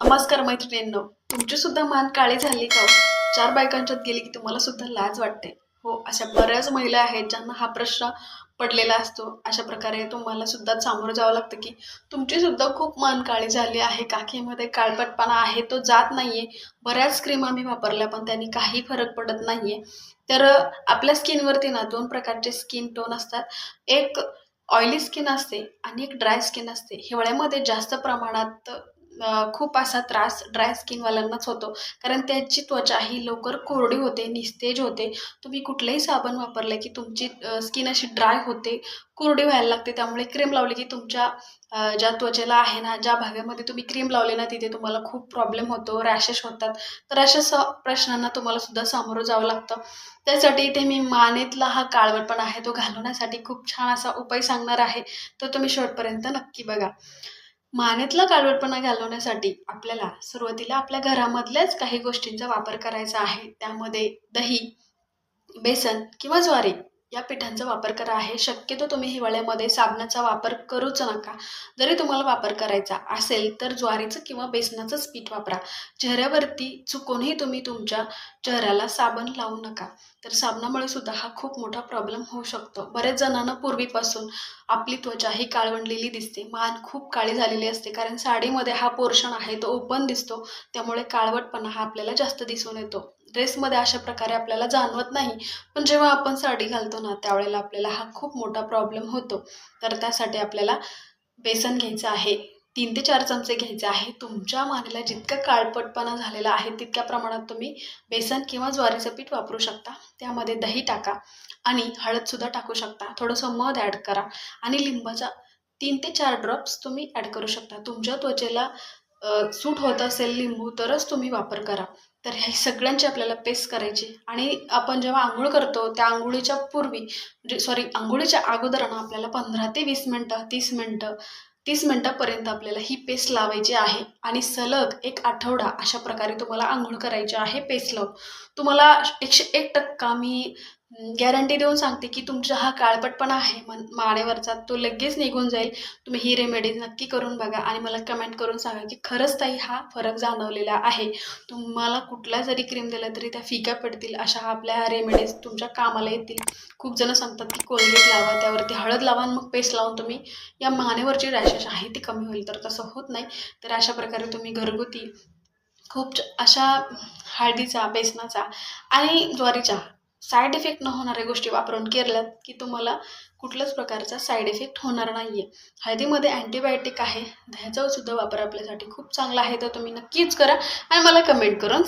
नमस्कार मैत्रिणींनो तुमची सुद्धा मान काळी झाली का हो? चार बायकांच्यात गेली की तुम्हाला सुद्धा लाज वाटते. हो अशा बऱ्याच महिला आहेत ज्यांना हा प्रश्न पडलेला असतो. अशा प्रकारे तुम्हाला सुद्धा सामोरं जावं लागतं की तुमची सुद्धा खूप मान काळी झाली आहे. काखेमध्ये काळपटपणा आहे तो जात नाहीये. बऱ्याच क्रीम आम्ही वापरल्या पण त्यांनी काही फरक पडत नाहीये. तर आपल्या स्किनवरती ना दोन प्रकारचे स्किन टोन असतात. एक ऑइली स्किन असते आणि एक ड्राय स्किन असते. हिवाळ्यामध्ये जास्त प्रमाणात खूप असा त्रास ड्राय स्किनवाल्यांनाच होतो. कारण त्याची त्वचा ही लवकर कोरडी होते निस्तेज होते. तुम्ही कुठलंही साबण वापरलं की तुमची स्किन अशी ड्राय होते कोरडी व्हायला लागते. त्यामुळे क्रीम लावली की तुमच्या ज्या त्वचेला आहे ना ज्या भागामध्ये तुम्ही क्रीम लावले ना तिथे तुम्हाला खूप प्रॉब्लेम होतो रॅशेस होतात. तर अशा स प्रश्नांना तुम्हाला सुद्धा सामोरं जावं लागतं. त्यासाठी इथे मी मानेतला हा काळवटपणा आहे तो घालवण्यासाठी खूप छान असा उपाय सांगणार आहे. तो तुम्ही शेवटपर्यंत नक्की बघा. मानेतला काळवटपणा घालवण्यासाठी आपल्याला सुरुवातीला आपल्या घरामधल्याच काही गोष्टींचा वापर करायचा आहे. त्यामध्ये दही बेसन किंवा ज्वारी. या पिठांचा वापर करा. आहे शक्यतो तुम्ही हिवाळ्यामध्ये साबणाचा वापर करूच नका. जरी तुम्हाला वापर करायचा असेल तर ज्वारीचं किंवा बेसनाचंच पीठ वापरा. चेहऱ्यावरती चुकूनही तुम्ही तुमच्या चेहऱ्याला साबण लावू नका. तर साबणामुळे सुद्धा हा खूप मोठा प्रॉब्लेम होऊ शकतो. बरेच जणांना पूर्वीपासून आपली त्वचा ही काळवंडलेली दिसते. मान खूप काळी झालेली असते कारण साडीमध्ये हा पोर्शन आहे तो ओपन दिसतो. त्यामुळे काळवटपणा हा आपल्याला जास्त दिसून येतो. ड्रेसमध्ये अशा प्रकारे आपल्याला जाणवत नाही. पण जेव्हा आपण साडी घालतो ना त्यावेळेला आपल्याला हा खूप मोठा प्रॉब्लेम होतो. तर त्यासाठी आपल्याला बेसन घ्यायचं आहे. तीन ते चार चमचे घ्यायचे आहे. तुमच्या मानेला जितका काळपटपणा झालेला आहे तितक्या प्रमाणात तुम्ही बेसन किंवा ज्वारीचं पीठ वापरू शकता. त्यामध्ये दही टाका आणि हळदसुद्धा टाकू शकता. थोडंसं मध ॲड करा आणि लिंबाचा तीन ते चार ड्रॉप्स तुम्ही ॲड करू शकता. तुमच्या त्वचेला सूट होत असेल लिंबू तरच तुम्ही वापर करा. तर ह्या सगळ्यांची आपल्याला पेस्ट करायची. आणि आपण जेव्हा आंघोळ करतो त्या आंघोळीच्या पूर्वी म्हणजे सॉरी आंघोळीच्या अगोदर ना आपल्याला पंधरा ते वीस मिनटं तीस मिनटं तीस मिनटापर्यंत आपल्याला ही पेस्ट लावायची आहे. आणि सलग एक आठवडा अशा प्रकारे तुम्हाला आंघोळ करायची आहे पेस्ट लावून. तुम्हाला एकशे एक टक्का मी गॅरंटी देऊन सांगते की तुमचा हा काळपटपणा आहे. मन माळेवरचा तो लगेच निघून जाईल. तुम्ही ही रेमेडीज नक्की करून बघा आणि मला कमेंट करून सांगा की खरंच ताई हा फरक जाणवलेला आहे. तुम्हाला कुठला जरी क्रीम दिला तरी त्या फिका पडतील. अशा आपल्या रेमेडीज तुमच्या कामाला येतील. खूप जण सांगतात की कोलगेट लावा त्यावरती हळद लावा आणि मग पेस्ट लावून तुम्ही या मानेवरची रॅशेस आहे ती कमी होईल. तर तसं होत नाही. तर अशा प्रकारे तुम्ही घरगुती खूप अशा हळदीचा बेसनाचा आणि ज्वारीचा साईड इफेक्ट न होणाऱ्या गोष्टी वापरून केल्यात की तुम्हाला कुठल्याच प्रकारचा साईड इफेक्ट होणार नाही आहे हळदीमध्ये अँटीबायोटिक आहे. ह्याचासुद्धा वापर आपल्यासाठी खूप चांगला आहे. तर तुम्ही नक्कीच करा आणि मला कमेंट करून